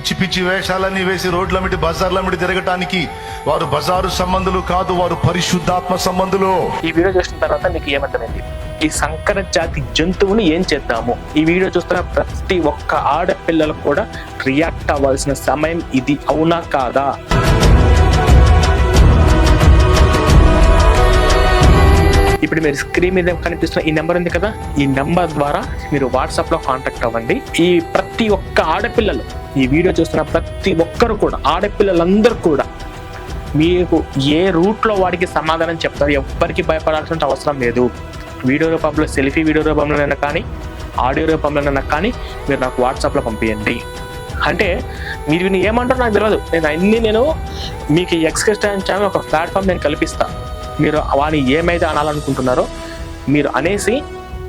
పిచ్చి పిచ్చి వేషాలన్నీ వేసి రోడ్లమిటి బజార్లమిటి తిరగటానికి వారు బజారు సంబంధులు కాదు వారు పరిశుద్ధాత్మ సంబంధులు. ఈ వీడియో చూసిన తర్వాత మీకు ఏమర్థమైంది? ఈ సంకర జాతి జంతువుని ఏం చేద్దాము? ఈ వీడియో చూస్తున్న ప్రతి ఒక్క ఆడపిల్లలు కూడా రియాక్ట్ అవ్వాల్సిన సమయం ఇది అవునా కాదా? ఇప్పుడు మీరు స్క్రీన్ మీద కనిపిస్తున్న ఈ నెంబర్ ఉంది కదా? ఈ నెంబర్ ద్వారా మీరు వాట్సాప్లో కాంటాక్ట్ అవ్వండి. ఈ ప్రతి ఒక్క ఆడపిల్లలు ఈ వీడియో చూస్తున్న ప్రతి ఒక్కరు కూడా ఆడపిల్లలందరూ కూడా మీకు ఏ రూట్లో వాడికి సమాధానం చెప్తారు ఎవ్వరికి భయపడాల్సిన అవసరం లేదు. వీడియో రూపంలో సెల్ఫీ వీడియో రూపంలోనైనా కానీ ఆడియో రూపంలోనైనా కానీ మీరు నాకు వాట్సాప్లో పంపించండి అంటే మీరు వీళ్ళు ఏమంటారో నాకు తెలియదు నేను అన్ని నేను మీకు ఎక్స్క్రెస్ ఛానల్ ఒక ప్లాట్ఫామ్ నేను కల్పిస్తా. మీరు వాడిని ఏమైతే అనాలనుకుంటున్నారో మీరు అనేసి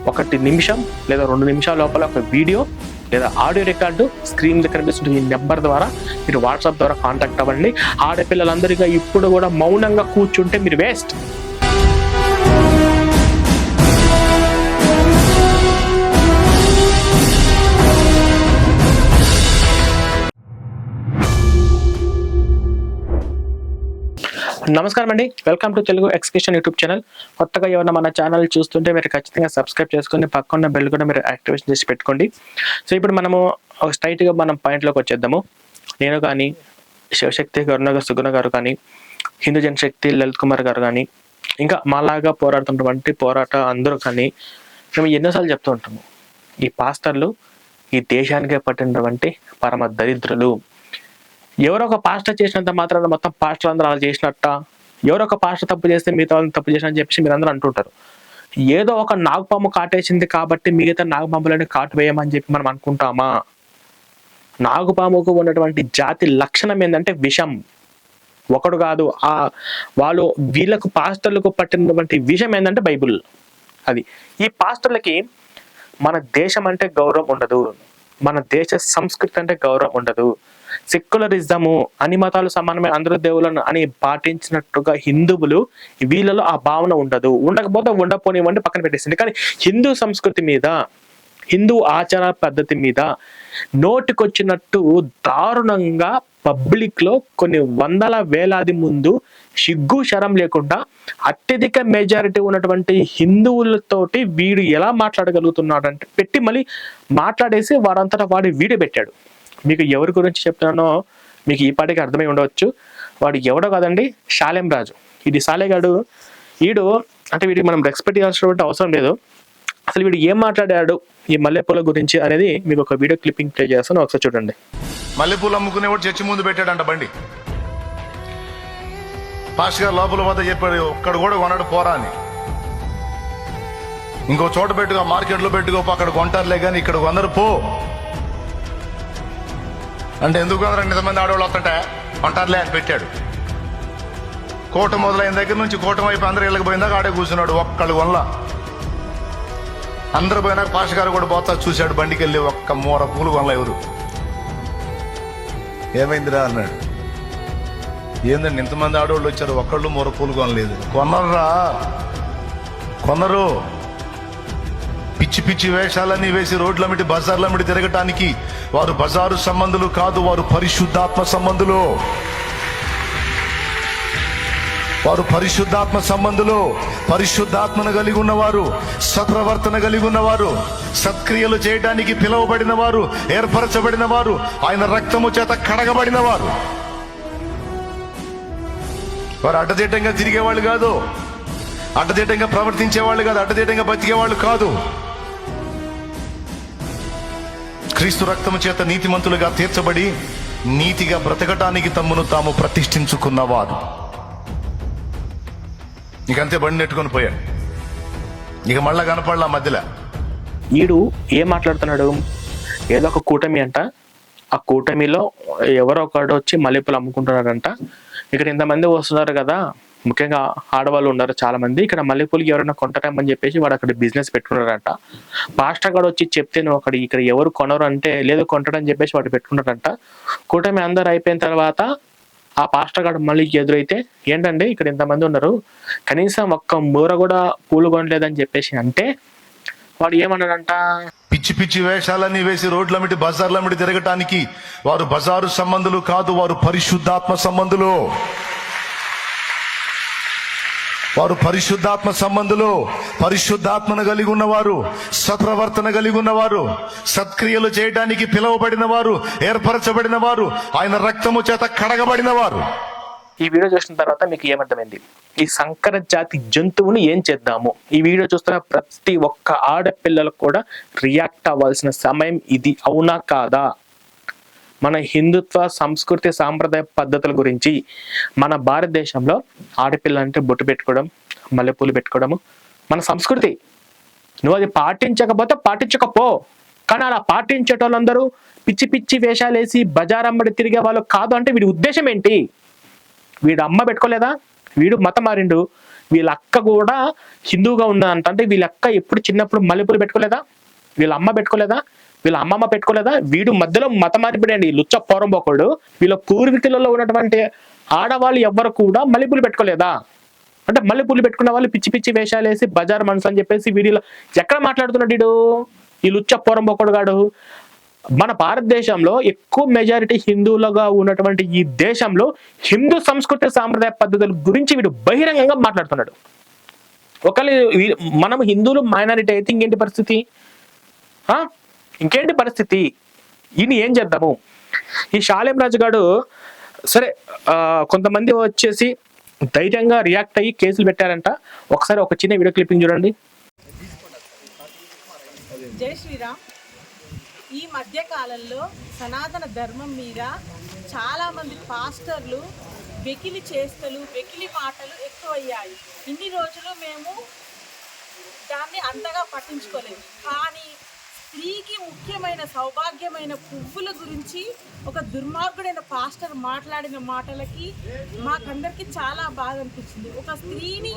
ఒకటి నిమిషం లేదా రెండు నిమిషాల లోపల ఒక వీడియో లేదా ఆడియో రికార్డు స్క్రీన్ దగ్గర కనిపిస్తుంది ఈ నెంబర్ ద్వారా మీరు వాట్సాప్ ద్వారా కాంటాక్ట్ అవ్వండి. ఆడపిల్లలందరిగా ఇప్పుడు కూడా మౌనంగా కూర్చుంటే మీరు వేస్ట్. నమస్కారం అండి వెల్కమ్ టు తెలుగు ఎక్స్కిషన్ యూట్యూబ్ ఛానల్ కొత్తగా ఎవరైనా మన ఛానల్ చూస్తుంటే మీరు ఖచ్చితంగా సబ్స్క్రైబ్ చేసుకొని పక్కన బెల్ కూడా మీరు యాక్టివేషన్ చేసి పెట్టుకోండి. సో ఇప్పుడు మనము ఒక స్ట్రైట్గా మనం పాయింట్లోకి వచ్చేద్దాము. నేను కానీ శివశక్తి కరుణ సుగుణ గారు కానీ హిందూ జనశక్తి లలిత్ కుమార్ గారు కానీ ఇంకా మాలాగా పోరాడుతున్నటువంటి పోరాట అందరూ కానీ మేము ఎన్నోసార్లు చెప్తూ ఉంటాము. ఈ పాస్టర్లు ఈ దేశానికే పట్టినటువంటి పరమ దరిద్రులు. ఎవరో ఒక పాస్టర్ చేసినంత మాత్రాన మొత్తం పాస్టర్ అందరూ అలా చేసినట్ట? ఎవరో ఒక పాస్టర్ తప్పు చేస్తే మిగతా వాళ్ళని తప్పు చేసిన అని చెప్పేసి మీరు అందరూ అంటుంటారు. ఏదో ఒక నాగుపాము కాటేసింది కాబట్టి మిగతా నాగుపాములని కాటు వేయమని చెప్పి మనం అనుకుంటామా? నాగుపాముకు ఉన్నటువంటి జాతి లక్షణం ఏంటంటే విషం. ఒకడు కాదు ఆ వాళ్ళు వీళ్ళకు పాస్టర్లకు పట్టినటువంటి విషం ఏంటంటే బైబుల్. అది. ఈ పాస్టర్లకి మన దేశం అంటే గౌరవం ఉండదు. మన దేశ సంస్కృతి అంటే గౌరవం ఉండదు. సెక్యులరిజము అన్ని మతాలు సమానమే అందరూ దేవులను అని పాటించినట్టుగా హిందువులు వీళ్ళలో ఆ భావన ఉండదు. ఉండకపోతే ఉండపోనివ్వండి పక్కన పెట్టేసింది కానీ హిందూ సంస్కృతి మీద హిందూ ఆచార పద్ధతి మీద నోటికొచ్చినట్టు దారుణంగా పబ్లిక్లో కొన్ని వందల వేలాది ముందు సిగ్గు శరం లేకుండా అత్యధిక మెజారిటీ ఉన్నటువంటి హిందువులతోటి వీడు ఎలా మాట్లాడగలుగుతున్నాడు అంటే పెట్టి మళ్ళీ మాట్లాడేసి వారంతటా వాడి వీడియో పెట్టాడు. మీకు ఎవరి గురించి చెప్తున్నానో మీకు ఈ పాటికి అర్థమై ఉండవచ్చు. వాడు ఎవడో కాదండి శాలెం రాజు. ఇది సాలేగాడు వీడు అంటే వీడికి మనం రెస్పెక్ట్ చేయాల్సినటువంటి అవసరం లేదు. అసలు వీడు ఏం మాట్లాడాడు ఈ మల్లెపూల గురించి అనేది మీకు ఒక వీడియో క్లిప్పింగ్ ప్లే చేస్తాను. ఒకసారి చూడండి. మల్లెపూలు అమ్ముకునేవాడు చర్చి ముందు పెట్టాడంట బండి. పాస్ గారు లోపల వద్ద చెప్పాడు ఒక్కడు కూడా కొనడు పోరా అని. ఇంకో చోట పెట్టుకో మార్కెట్లో పెట్టుకో అక్కడ కొంటారులే కానీ ఇక్కడ కొందరు పో. అంటే ఎందుకు కొందరు ఇంతమంది ఆడవాళ్ళు వస్తుంటే? కొంటారులే అని పెట్టాడు. కోట మొదలైన దగ్గర నుంచి కూటమి వైపు అందరూ ఇళ్ళకి పోయిందాక ఆడే కూర్చున్నాడు ఒక్కళ్ళు వల్ల అందరు పోయినాక పాష గారు కూడా పోతా చూశాడు బండికి వెళ్ళి ఒక్క మూర పూలు కొనల ఎవరు. ఏమైందిరా అన్నాడు. ఏందండి ఇంతమంది ఆడవాళ్ళు వచ్చారు ఒక్కళ్ళు మూర పూలు కొనలేదు. కొనరురా. కొనరు. పిచ్చి పిచ్చి వేషాలన్నీ వేసి రోడ్లమిటి బజార్లమిటి తిరగటానికి వారు బజారు సంబంధులు కాదు వారు పరిశుద్ధాత్మ సంబంధులు. వారు పరిశుద్ధాత్మ సంబంధులు పరిశుద్ధాత్మను కలిగి ఉన్నవారు సత్ప్రవర్తన కలిగి ఉన్నవారు సత్క్రియలు చేయడానికి పిలువబడిన వారు ఏర్పరచబడిన వారు ఆయన రక్తము చేత కడగబడిన వారు వారు అడ్డదిడ్డంగా తిరిగేవాళ్ళు కాదు అడ్డదిడ్డంగా ప్రవర్తించేవాళ్ళు కాదు అడ్డదిడ్డంగా బతికేవాళ్ళు కాదు. క్రీస్తు రక్తము చేత నీతిమంతులుగా తీర్చబడి నీతిగా బ్రతకటానికి తమ్మును తాము ప్రతిష్ఠించుకున్నవారు నీకంతే బండి నెట్టుకొని పోయాడు. ఇక మళ్ళా కనపడలా మధ్యలో. వీడు ఏం మాట్లాడుతున్నాడు? ఏదో ఒక కూటమి అంట. ఆ కూటమిలో ఎవరో ఒకడు వచ్చి మల్లెపూలు అమ్ముకుంటున్నారంట. ఇక్కడ ఇంతమంది వస్తున్నారు కదా. ముఖ్యంగా ఆడవాళ్ళు ఉన్నారు చాలా మంది ఇక్కడ మల్లెపూలకి ఎవరైనా కొంటారేమని చెప్పేసి వాడు అక్కడ బిజినెస్ పెట్టుకున్నారంట పాస్టర్ గారు వచ్చి చెప్తే నువ్వు అక్కడ ఇక్కడ ఎవరు కొనరు అంటే లేదు కొంటాడని చెప్పేసి వాడు పెట్టుకున్నారంట కూటమి అందరు అయిపోయిన తర్వాత ఆ పాస్టర్ గారు మళ్ళీ ఎదురైతే ఏంటండి ఇక్కడ ఇంతమంది ఉన్నారు కనీసం ఒక్క మూర కూడా పూలు కొనలేదని చెప్పేసి అంటే వాడు ఏమన్నాడంట? పిచ్చి పిచ్చి వేషాలన్నీ వేసి రోడ్లమిటి బజార్లమిటి తిరగటానికి వారు బజారు సంబంధులు కాదు వారు పరిశుద్ధాత్మ సంబంధులు. వారు పరిశుద్ధాత్మ సంబంధులు పరిశుద్ధాత్మను కలిగి ఉన్నవారు సత్ప్రవర్తన కలిగి ఉన్నవారు సత్క్రియలు చేయడానికి పిలువబడిన వారు ఏర్పరచబడిన వారు ఆయన రక్తము చేత కడగబడిన వారు. ఈ వీడియో చూసిన తర్వాత మీకు ఏమర్థమైంది? ఈ సంకర జాతి జంతువుని ఏం చేద్దాము? ఈ వీడియో చూస్తున్న ప్రతి ఒక్క ఆడపిల్లలకు కూడా రియాక్ట్ అవ్వాల్సిన సమయం ఇది అవునా కాదా? మన హిందుత్వ సంస్కృతి సాంప్రదాయ పద్ధతుల గురించి మన భారతదేశంలో ఆడపిల్ల అంటే బొట్టు పెట్టుకోవడం మల్లెపూలు పెట్టుకోవడము మన సంస్కృతి. నువ్వు అది పాటించకపోతే పాటించకపో. కానీ అలా పాటించేటోళ్ళందరూ పిచ్చి పిచ్చి వేషాలు వేసి బజారమ్మడి తిరిగే వాళ్ళు కాదు అంటే వీడి ఉద్దేశం ఏంటి? వీడు అమ్మ పెట్టుకోలేదా? వీడు మతం మారిండు. వీళ్ళ అక్క కూడా హిందువుగా ఉందంట అంటే వీళ్ళ అక్క ఎప్పుడు చిన్నప్పుడు మల్లెపూలు పెట్టుకోలేదా? వీళ్ళ అమ్మ పెట్టుకోలేదా? వీళ్ళ అమ్మమ్మ పెట్టుకోలేదా? వీడు మధ్యలో మత ఈ లుచ్చ పోరంబోకుడు. వీళ్ళ పూర్వీకులలో ఉన్నటువంటి ఆడవాళ్ళు ఎవ్వరు కూడా మల్లెపూలు పెట్టుకోలేదా? అంటే మల్లెపూలు పెట్టుకున్న వాళ్ళు పిచ్చి పిచ్చి వేషాలు వేసి బజార్ మనసు అని చెప్పేసి వీడిలో ఎక్కడ మాట్లాడుతున్నాడు వీడు? ఈ లుచ్చ పోరంబోకుడు గాడు. మన భారతదేశంలో ఎక్కువ మెజారిటీ హిందువులుగా ఉన్నటువంటి ఈ దేశంలో హిందూ సంస్కృతి సాంప్రదాయ పద్ధతుల గురించి వీడు బహిరంగంగా మాట్లాడుతున్నాడు. ఒకళ్ళు వీ- మనం హిందువులు మైనారిటీ అయితే ఇంకేంటి పరిస్థితి? ఇంకేంటి పరిస్థితి? ఈయన ఏం చేద్దాము? ఈ షాలేం రాజు గారు సరే కొంతమంది వచ్చేసి ధైర్యంగా రియాక్ట్ అయ్యి కేసులు పెట్టారంట. ఒకసారి ఒక చిన్న వీడియో క్లిప్పింగ్ చూడండి. జై శ్రీరామ్. ఈ మధ్య కాలంలో సనాతన ధర్మం మీద చాలామంది పాస్టర్లు వెకిలి చేస్తలు వెకిలి మాటలు ఎక్కువయ్యాయి. ఇన్ని రోజులు మేము దాన్ని అంతగా పట్టించుకోలేదు. కానీ స్త్రీకి ముఖ్యమైన సౌభాగ్యమైన పువ్వుల గురించి ఒక దుర్మార్గుడైన పాస్టర్ మాట్లాడిన మాటలకి మాకందరికి చాలా బాధ అనిపించింది. ఒక స్త్రీని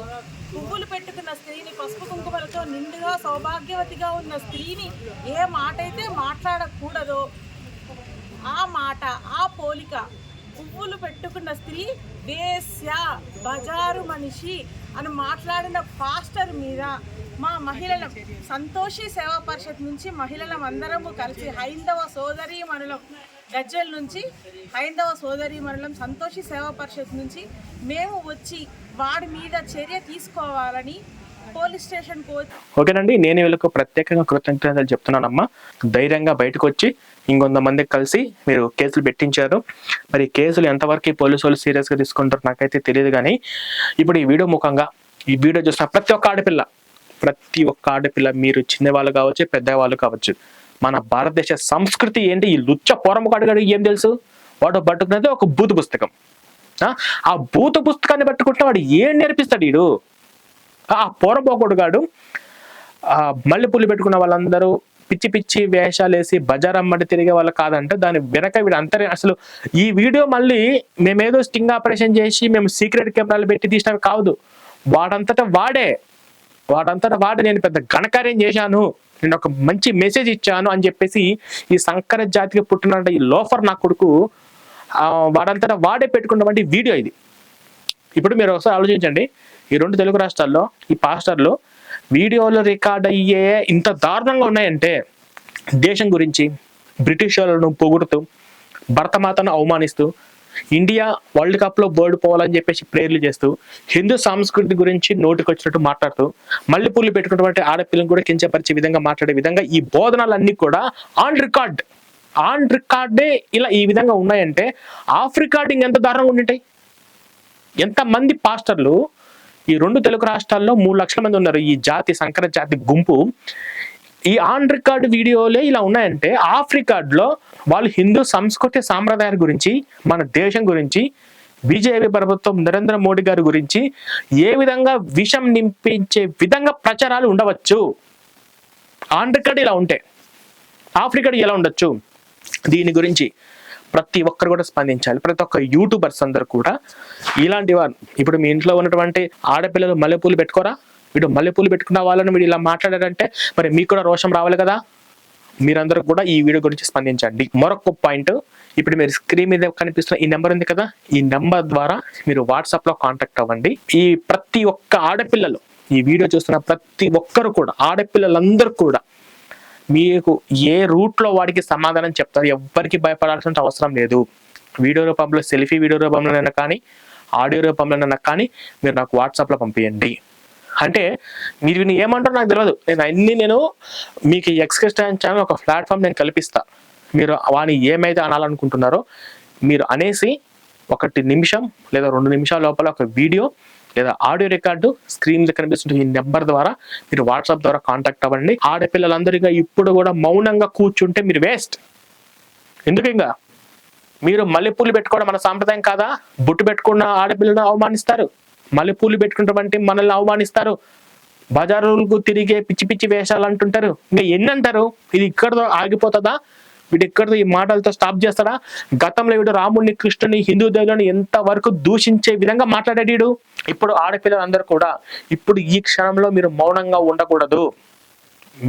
పువ్వులు పెట్టుకున్న స్త్రీని పసుపు కుంకుమలతో నిండుగా సౌభాగ్యవతిగా ఉన్న స్త్రీని ఏ మాట అయితే మాట్లాడకూడదో ఆ మాట ఆ పోలిక పువ్వులు పెట్టుకున్న స్త్రీ వేశ్య బజారు మనిషి అని మాట్లాడిన పాస్టర్ మీద మా మహిళల సంతోషి సేవా పరిషత్ నుంచి మహిళలం అందరము కలిసి హైందవ సోదరి మనులం గజ్జల నుంచి హైందవ సోదరి మనులం సంతోషి సేవా పరిషత్ నుంచి మేము వచ్చి వాడి మీద చర్య తీసుకోవాలని పోలీస్ ఓకేనండి నేను వీళ్ళకు ప్రత్యేకంగా కృతజ్ఞతలు చెప్తున్నానమ్మా. ధైర్యంగా బయటకు వచ్చి ఇంకొంతమంది కలిసి మీరు కేసులు పెట్టించారు. మరి కేసులు ఎంతవరకు పోలీసు వాళ్ళు సీరియస్గా తీసుకుంటారు తీసుకుంటారో నాకైతే తెలియదు కానీ ఇప్పుడు ఈ వీడియో ముఖంగా ఈ వీడియో చూసిన ప్రతి ఒక్క ఆడపిల్ల ప్రతి ఒక్క ఆడపిల్ల మీరు చిన్నవాళ్ళు కావచ్చు పెద్దవాళ్ళు కావచ్చు మన భారతదేశ సంస్కృతి ఏంటి? ఈ లుచ్చ పోరము ఏం తెలుసు? వాడు పట్టుకున్నది ఒక బూతు పుస్తకం. ఆ? భూత పుస్తకాన్ని పట్టుకుంటే వాడు ఏం నేర్పిస్తాడు వీడు? ఆ పోరబోకుడు గాడు ఆ మల్లెపూలు పెట్టుకున్న వాళ్ళందరూ పిచ్చి పిచ్చి వేషాలు వేసి బజార్ అమ్మడి తిరిగే వాళ్ళు కాదంటే దాని వెనక వీడు అంతరే అసలు ఈ వీడియో మళ్ళీ మేమేదో స్టింగ్ ఆపరేషన్ చేసి మేము సీక్రెట్ కెమెరాలు పెట్టి తీసినవి కాదు. వాడంతటా వాడే. వాడంతటా వాడే. నేను పెద్ద ఘనకార్యం చేశాను. నేను ఒక మంచి మెసేజ్ ఇచ్చాను అని చెప్పేసి ఈ సంకర జాతికి పుట్టిన ఈ లోఫర్ నా కొడుకు వాడంతట వాడంతటా వాడే పెట్టుకున్నటువంటి వీడియో ఇది. ఇప్పుడు మీరు ఒకసారి ఆలోచించండి. ఈ రెండు తెలుగు రాష్ట్రాల్లో ఈ పాస్టర్లు వీడియోలు రికార్డ్ అయ్యే ఇంత దారుణంగా ఉన్నాయంటే దేశం గురించి బ్రిటిష్ వాళ్ళను పొగుడుతూ భరతమాతను అవమానిస్తూ ఇండియా వరల్డ్ కప్లో బోర్డు పోవాలని చెప్పేసి ప్రేర్లు చేస్తూ హిందూ సంస్కృతి గురించి నోటికొచ్చినట్టు మాట్లాడుతూ మల్లెపూలు పెట్టుకున్నటువంటి ఆడపిల్లను కూడా కించపరిచే విధంగా మాట్లాడే విధంగా ఈ బోధనలన్నీ కూడా ఆన్ రికార్డ్. ఆన్ రికార్డే ఇలా ఈ విధంగా ఉన్నాయంటే ఆఫ్ రికార్డింగ్ ఎంత దారుణంగా ఉండింటాయి? ఎంతమంది పాస్టర్లు ఈ రెండు తెలుగు రాష్ట్రాల్లో మూడు లక్షల మంది ఉన్నారు. ఈ జాతి సంకర జాతి గుంపు. ఈ ఆన్ రికార్డ్ వీడియోలే ఇలా ఉన్నాయంటే ఆఫ్ రికార్డ్లో వాళ్ళు హిందూ సంస్కృతి సాంప్రదాయాల గురించి మన దేశం గురించి బీజేపీ ప్రభుత్వం నరేంద్ర మోడీ గారి గురించి ఏ విధంగా విషం నింపించే విధంగా ప్రచారాలు ఉండవచ్చు? ఆన్ రికార్డ్ ఇలా ఉంటే ఆఫ్ రికార్డ్ ఎలా ఉండొచ్చు? దీని గురించి ప్రతి ఒక్కరు కూడా స్పందించాలి. ప్రతి ఒక్క యూట్యూబర్స్ అందరు కూడా ఇలాంటి వారు ఇప్పుడు మీ ఇంట్లో ఉన్నటువంటి ఆడపిల్లలు మల్లెపూలు పెట్టుకోరా? వీడు మల్లెపూలు పెట్టుకున్న వాళ్ళని వీడు ఇలా మాట్లాడారంటే మరి మీకు కూడా రోషం రావాలి కదా? మీరందరూ కూడా ఈ వీడియో గురించి స్పందించండి. మరొక పాయింట్ ఇప్పుడు మీరు స్క్రీన్ మీద కనిపిస్తున్న ఈ నెంబర్ ఉంది కదా? ఈ నెంబర్ ద్వారా మీరు వాట్సాప్లో కాంటాక్ట్ అవ్వండి. ఈ ప్రతి ఒక్క ఆడపిల్లలు ఈ వీడియో చూస్తున్న ప్రతి ఒక్కరు కూడా ఆడపిల్లలందరూ కూడా మీకు ఏ రూట్లో వాడికి సమాధానం చెప్తారు ఎవ్వరికి భయపడాల్సిన అవసరం లేదు. వీడియో రూపంలో సెల్ఫీ వీడియో రూపంలోనైనా కానీ ఆడియో రూపంలోనైనా కానీ మీరు నాకు వాట్సాప్లో పంపించండి అంటే మీరు నేను ఏమంటారో నాకు తెలియదు నేను అన్ని నేను మీకు ఎక్స్క్రెస్టాన్ ఛానల్ ఒక ప్లాట్ఫామ్ నేను కల్పిస్తా. మీరు వాని ఏమైతే అనాలనుకుంటున్నారో మీరు అనేసి ఒకటి నిమిషం లేదా రెండు నిమిషాల లోపల ఒక వీడియో లేదా ఆడియో రికార్డు స్క్రీన్ కనిపిస్తుంటే ఈ నెంబర్ ద్వారా మీరు వాట్సాప్ ద్వారా కాంటాక్ట్ అవ్వండి. ఆడపిల్లలందరిగా ఇప్పుడు కూడా మౌనంగా కూర్చుంటే మీరు వేస్ట్. ఎందుకు ఇంకా? మీరు మల్లెపూలు పెట్టుకోవడం మన సాంప్రదాయం కాదా? బుట్టు పెట్టుకున్న ఆడపిల్లను అవమానిస్తారు. మల్లెపూలు పెట్టుకున్నటువంటి మనల్ని అవమానిస్తారు. బజారులకు తిరిగే పిచ్చి పిచ్చి వేషాలు అంటుంటారు. ఇంకా ఎన్ని అంటారు ఇది ఇక్కడ ఆగిపోతుందా? వీడు ఇక్కడతో ఈ మాటలతో స్టాప్ చేస్తాడా? గతంలో వీడు రాముడిని కృష్ణుని హిందూ దేవులను ఎంతవరకు దూషించే విధంగా మాట్లాడాడు ఇప్పుడు ఆడపిల్లలందరూ కూడా ఇప్పుడు ఈ క్షణంలో మీరు మౌనంగా ఉండకూడదు.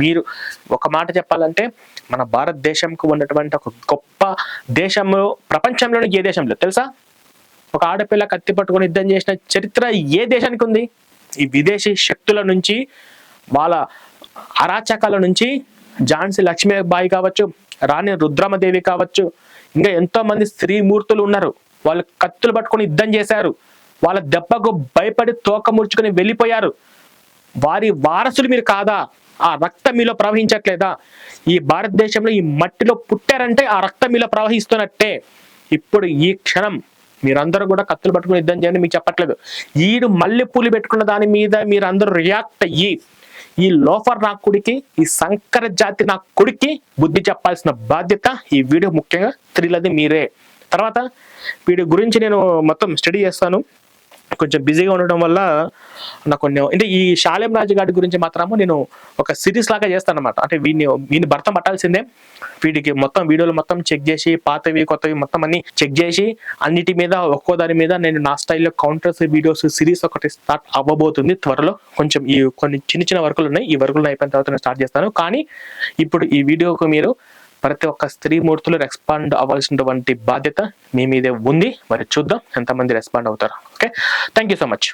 మీరు ఒక మాట చెప్పాలంటే మన భారతదేశంకు ఉన్నటువంటి ఒక గొప్ప దేశంలో ప్రపంచంలోని ఏ దేశంలో? తెలుసా? ఒక ఆడపిల్ల కత్తి పట్టుకొని యుద్ధం చేసిన చరిత్ర ఏ దేశానికి ఉంది? ఈ విదేశీ శక్తుల నుంచి వాళ్ళ అరాచకాల నుంచి ఝాన్సీ లక్ష్మీబాయి కావచ్చు రాణి రుద్రమదేవి కావచ్చు. ఇంకా ఎంతో మంది స్త్రీమూర్తులు ఉన్నారు. వాళ్ళు కత్తులు పట్టుకొని యుద్ధం చేశారు. వాళ్ళ దెబ్బకు భయపడి తోక ముడుచుకొని వెళ్ళిపోయారు. వారి వారసులు మీరు కాదా? ఆ రక్తం మీలో ప్రవహించట్లేదా? ఈ భారతదేశంలో ఈ మట్టిలో పుట్టారంటే ఆ రక్తం మీలో ప్రవహిస్తున్నట్టే. ఇప్పుడు ఈ క్షణం మీరందరూ కూడా కత్తులు పట్టుకుని యుద్ధం చేయండి మీకు చెప్పట్లేదు. ఈడు మల్లె పూలు పెట్టుకున్న దాని మీద మీరందరూ రియాక్ట్ అయ్యి ఈ లోఫర్ నా కొడుకి ఈ సంకర జాతి నా కొడుకి బుద్ధి చెప్పాల్సిన బాధ్యత ఈ వీడియో ముఖ్యంగా స్త్రీలది మీరే. తర్వాత వీడి గురించి నేను మొత్తం స్టడీ చేస్తాను. కొంచెం బిజీగా ఉండడం వల్ల నాకు కొన్ని అంటే ఈ శాలెం రాజు గారి గురించి మాత్రము నేను ఒక సిరీస్ లాగా చేస్తాను అనమాట అంటే వీడిని వీని భర్త పట్టాల్సిందే. వీడికి మొత్తం వీడియోలు మొత్తం చెక్ చేసి పాతవి కొత్తవి మొత్తం అన్ని చెక్ చేసి అన్నిటి మీద ఒక్కో దాని మీద నేను నా స్టైల్లో కౌంటర్స్ వీడియోస్ సిరీస్ ఒకటి స్టార్ట్ అవ్వబోతుంది త్వరలో. కొంచెం ఈ కొన్ని చిన్న చిన్న వర్కులు ఉన్నాయి. ఈ వర్కులు అయిపోయిన తర్వాత నేను స్టార్ట్ చేస్తాను. కానీ ఇప్పుడు ఈ వీడియోకు మీరు ప్రతి ఒక్క స్త్రీ మూర్తులు రెస్పాండ్ అవ్వాల్సినటువంటి బాధ్యత మీ మీదే ఉంది. మరి చూద్దాం ఎంతమంది రెస్పాండ్ అవుతారు. Okay thank you so much